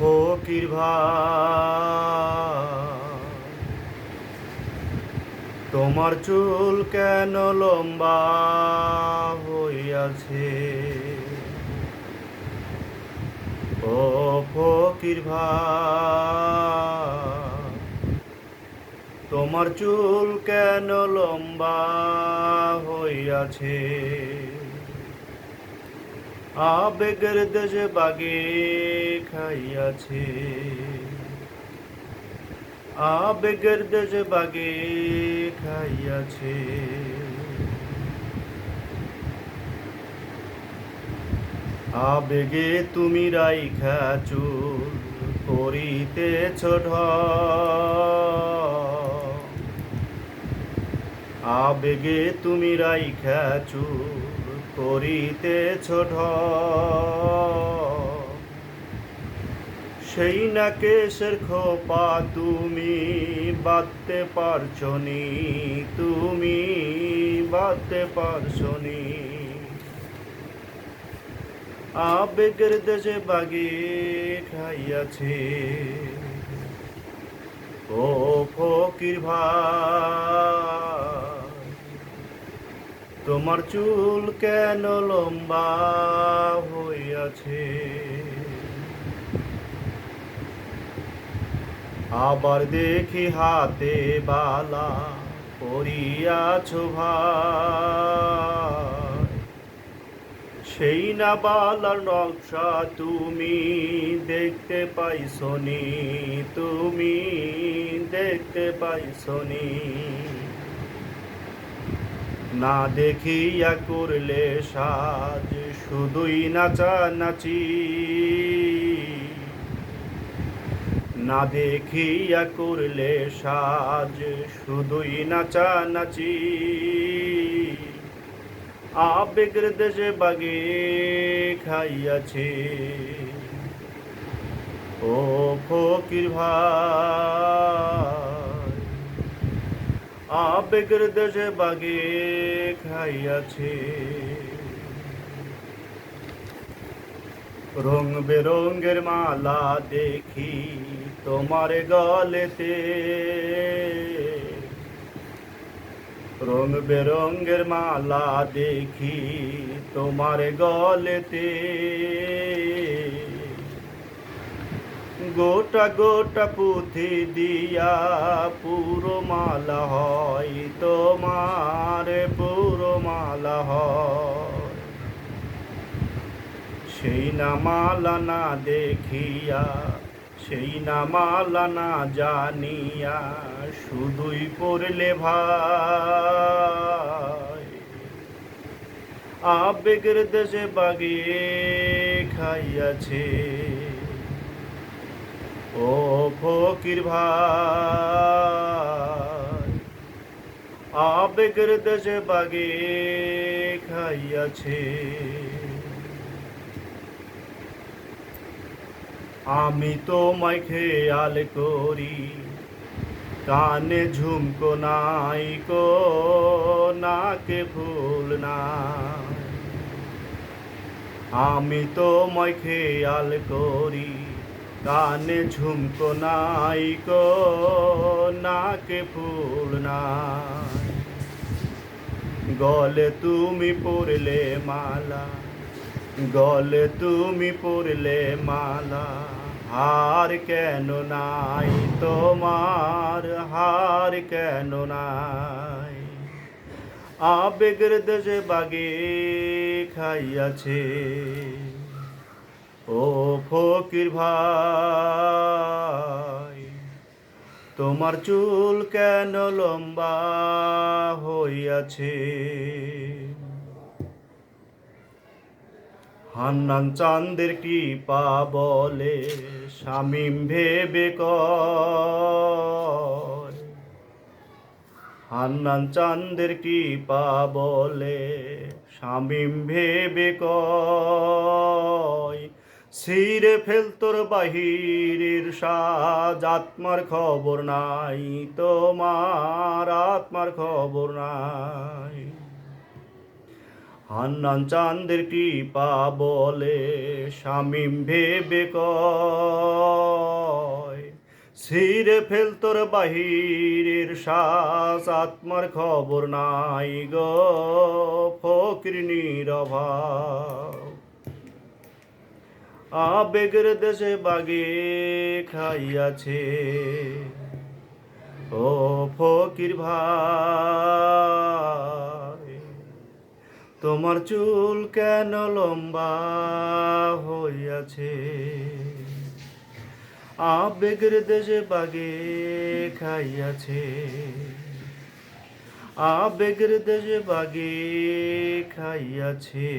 ফকির তোমার চুল কেন লম্বা হইয়াছে? ও ফকির তোমার চুল কেন লম্বা হইয়াছে? আবেগের দেশে বাগে খাইয়াছে। আবেগের দেশে বাগে খাইয়াছে। আবেগে তুমি রাইখা চুল ঢ। আবেগে তুমি রাইখা চুল করিতেছ ঢ। সেই না কেশের খোপা তুমি বাঁধতে পারছ নি তুমি বাঁধতে পারছ নি আবেগের দেশে বাগে খাইয়াছে। ও ফকির ভাই তোমার চুল কেন লম্বা হইয়াছে? আবার দেখি হাতে বালা পরিয়াছ ভাই। সেই না বালার নকশা তুমি দেখতে পাইছনি তুমি দেখতে পাইছনি না দেখিয়া করলে সাজ, শুধুই নাচা নাচি না দেখিয়া করলে সাজ, শুধুই নাচা নাচি আবেগের দেশে বাগে খাইয়াছে। ও ফকির ভাই। আবেগের দেশে বাগে খাইয়াছে। রং বেরঙ্গের মালা দেখি তোমার গলেতে। রং বেরঙ্গের মালা দেখি তোমার গলেতে। গোটা গোটা পুঁথি দিয়া পুরো মালা হয়। তোমার পুরো মালা সেই না মালা না দেখিয়া, সেই না মালা না জানিয়া শুধুই পড়লে ভাই। আবেগের দেশে বাগিয়ে খাইয়াছে। ও ফকির ভাই। আবেগের দেশে বাগে খাইয়াছে আমি তোমায় খেয়াল করি কানে ঝুমকো নাই কো নাকে ফুল না আমি তোমায় খেয়াল করি কানে ঝুমকো নাই কো নাকে ফুল নাই গলে তুমি পড়লে মালা, গলে তুমি পড়লে মালা। হার কেন নাই তোমার, হার কেন নাই? আবেগের দেশে বাগে খাইয়াছে। ও ফকির ভাই। তোমার চুল কেন লম্বা হইয়াছে? হান্নান চাঁদের কৃপা বলে শামিম ভেবে হান্নান চাঁদের কৃপা বলে শামিম ভেবে কয় সিরে ফেলতোর বাহিরের সাজ, আত্মার খবর নাই তোমার, আত্মার খবর নাই। হান্নান চাঁদের কৃপা বলে শামিম ভেবে কয়, ছিঁড়ে ফেল তোর বাহিরের শ্বাস আত্মার খবর নাই গো ফকির নিরভাব আবেগের দেশে বাগে খাইয়াছে। ও ফকির ভাই, তোমার চুল কেন লম্বা হইয়াছে? আবেগের দেশে বাগে খাইয়াছে। আবেগের দেশে বাগে খাইয়াছে।